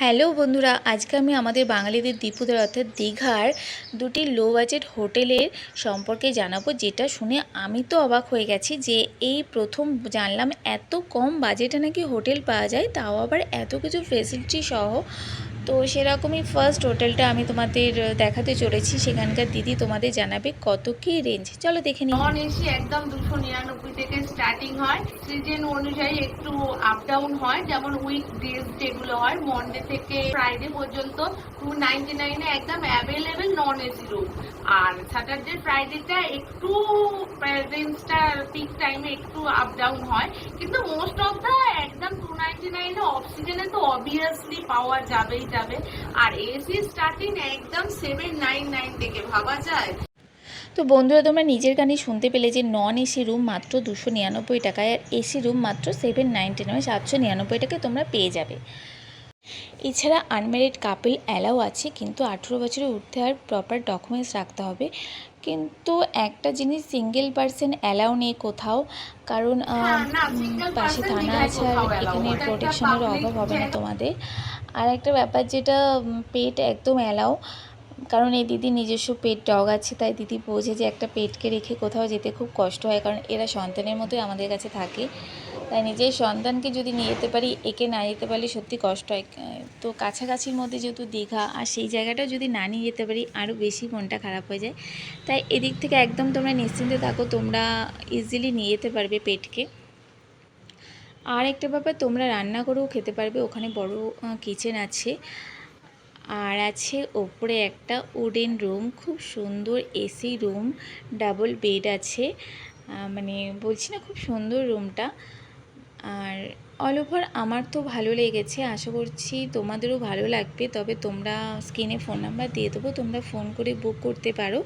Hello বন্ধুরা, আজকে আমি আমাদের বাঙালিদের দীপুদের অর্থাৎ দীঘার দুটি লো বাজেট হোটেলের সম্পর্কে জানাব, যেটা শুনে আমি তো অবাক হয়ে গেছি যে এই প্রথম জানলাম এত কম বাজেটে নাকি হোটেল পাওয়া যায়, তাও আবার এত কিছু ফেসিলিটি সহ তো সেরকমই ফার্স্ট হোটেলটা আমি তোমাদের দেখাতে চলেছি। সেখানকার দিদি তোমাদের জানাবে কত কি রেঞ্জ চলো দেখে নিই। নন এসি একদম দুশো নিরানব্বই থেকে স্টার্টিং হয় সিজন অনুযায়ী একটু আপ ডাউন হয়, যেমন উইক ডেজ যেগুলো হয় মন্ডে থেকে ফ্রাইডে পর্যন্ত টু নাইনটি নাইনে একদম অ্যাভেলেবেল নন এসি রুম আর স্যাটারডে ফ্রাইডেটা একটু রেঞ্জটা পিক টাইমে একটু আপ ডাউন হয়। কিন্তু মোস্ট অফ দা অফ তো অবভিয়াসলি পাওয়া যাবেই যাবে। আর এসি স্টার্টিং একদম সেভেন নাইন নাইন থেকে ভাবা যায়। তো বন্ধুরা, তোমরা নিজের গানে শুনতে পেলে যে নন এসি রুম মাত্র দুশো নিরানব্বই টাকায়, আর এসি রুম মাত্র সেভেন নাইনটি নয় সাতশো নিরানব্বই টাকায় তোমরা পেয়ে যাবে। এছাড়া আনম্যারিড কাপল অ্যালাও আছে, কিন্তু আঠেরো বছরে উঠতে আর প্রপার ডকুমেন্টস রাখতে হবে। কিন্তু একটা জিনিস সিঙ্গেল পার্সন অ্যালাউ নেই কোথাও। কারণ হ্যাঁ, পাশে থানা আছে আর এখানে প্রোটেকশনের অভাব হবে না তোমাদের। আর একটা ব্যাপার যেটা পেট একদম অ্যালাও কারণ এই দিদি নিজস্ব পেট ডগ আছে, তাই দিদি বোঝে যে একটা পেটকে রেখে কোথাও যেতে খুব কষ্ট হয়, কারণ এরা সন্তানের মতোই আমাদের কাছে থাকে। তাই নিজের সন্তানকে যদি নিয়ে যেতে পারি, একে না যেতে পারলে সত্যি কষ্ট হয়। তো কাছাকাছির মধ্যে যেহেতু দীঘা, আর সেই জায়গাটা যদি না নিয়ে যেতে পারি, আরও বেশি মনটা খারাপ হয়ে যায়। তাই এদিক থেকে একদম তোমরা নিশ্চিন্তে থাকো, তোমরা ইজিলি নিয়ে যেতে পারবে পেটকে। আর একটা ব্যাপার, তোমরা রান্না করেও খেতে পারবে, ওখানে বড় কিচেন আছে। আর আছে ওপরে একটা উডেন রুম, খুব সুন্দর এসি রুম, ডাবল বেড আছে। মানে বলছি না খুব সুন্দর রুমটা। আর অল ওভার আমার তো ভালো লেগেছে, আশা করছি তোমাদেরও ভালো লাগবে, তবে তোমরা স্ক্রিনে ফোন নাম্বার দিয়ে দেবো, তোমরা ফোন করে বুক করতে পারো।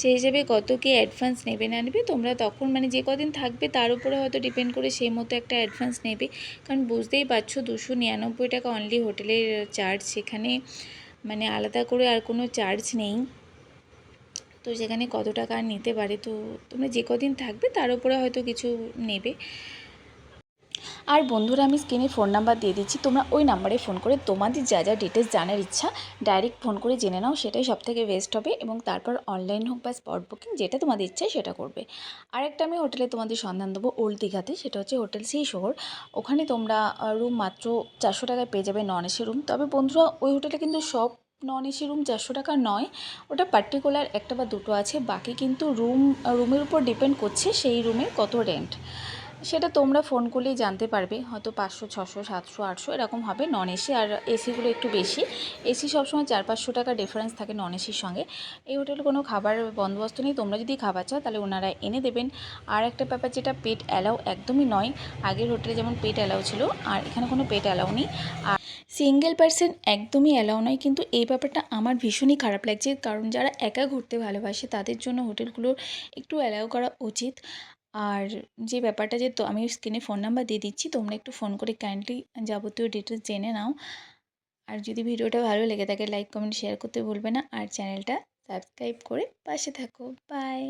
সেই হিসেবে কত কি অ্যাডভান্স নেবে না নেবে, তোমরা তখন মানে যে কদিন থাকবে তার উপরে হয়তো ডিপেন্ড করে সেই মতো একটা অ্যাডভান্স নেবে। কারণ বুঝতেই পারছ দুশো নিরানব্বই টাকা অনলি হোটেলের চার্জ সেখানে মানে আলাদা করে আর কোনো চার্জ নেই। তো সেখানে কত টাকা নিতে পারে, তো তোমরা যে কদিন থাকবে তার উপরে হয়তো কিছু নেবে। আর বন্ধুরা, আমি স্ক্রিনে ফোন নাম্বার দিয়ে দিচ্ছি। তোমরা ওই নাম্বারে ফোন করে তোমাদের যা যা ডিটেলস জানার ইচ্ছা ডাইরেক্ট ফোন করে জেনে নাও। সেটাই সবথেকে বেস্ট হবে এবং তারপর অনলাইন হোক বা স্পট বুকিং যেটা তোমাদের ইচ্ছা সেটা করবে। আরেকটা আমি হোটেলে তোমাদের সন্ধান দেবো ওল্ড দীঘাতে সেটা হচ্ছে হোটেল সেই শহর। ওখানে তোমরা রুম মাত্র চারশো টাকায় পেয়ে যাবে নন এসি রুম তবে বন্ধুরা, ওই হোটেলে কিন্তু সব নন এসি রুম চারশো টাকা নয়। ওটা পার্টিকুলার একটা বা দুটো আছে। বাকি কিন্তু রুম রুমের উপর ডিপেন্ড করছে সেই রুমের কত রেন্ট সেটা তোমরা ফোন করলেই জানতে পারবে। হয়তো পাঁচশো, ছশো, সাতশো, আটশো এরকম হবে নন এসি আর এসিগুলো একটু বেশি। এসি সবসময় চার পাঁচশো টাকা ডিফারেন্স থাকে নন এসির সঙ্গে। এই হোটেলে কোনো খাবার বন্দোবস্ত নেই। তোমরা যদি খাবার চাও তাহলে ওনারা এনে দেবেন। আর একটা ব্যাপার যেটা পেট অ্যালাউ একদমই নয়। আগের হোটেলে যেমন পেট অ্যালাউ ছিল, আর এখানে কোনো পেট অ্যালাউ নেই। আর সিঙ্গেল পার্সন একদমই অ্যালাউ নয়। কিন্তু এই ব্যাপারটা আমার ভীষণই খারাপ লাগছে। কারণ যারা একা ঘুরতে ভালোবাসে তাদের জন্য হোটেলগুলোর একটু অ্যালাউ করা উচিত। আর যে ব্যাপারটা যে তো আমি স্ক্রিনে ফোন নাম্বার দিয়ে দিচ্ছি, তোমরা একটু ফোন করে কাইন্ডলি যাবতীয় ডিটেলস জেনে নাও। আর যদি ভিডিওটা ভালো লেগে থাকে লাইক কমেন্ট শেয়ার করতে ভুলবে না। আর চ্যানেলটা সাবস্ক্রাইব করে পাশে থাকো। বাই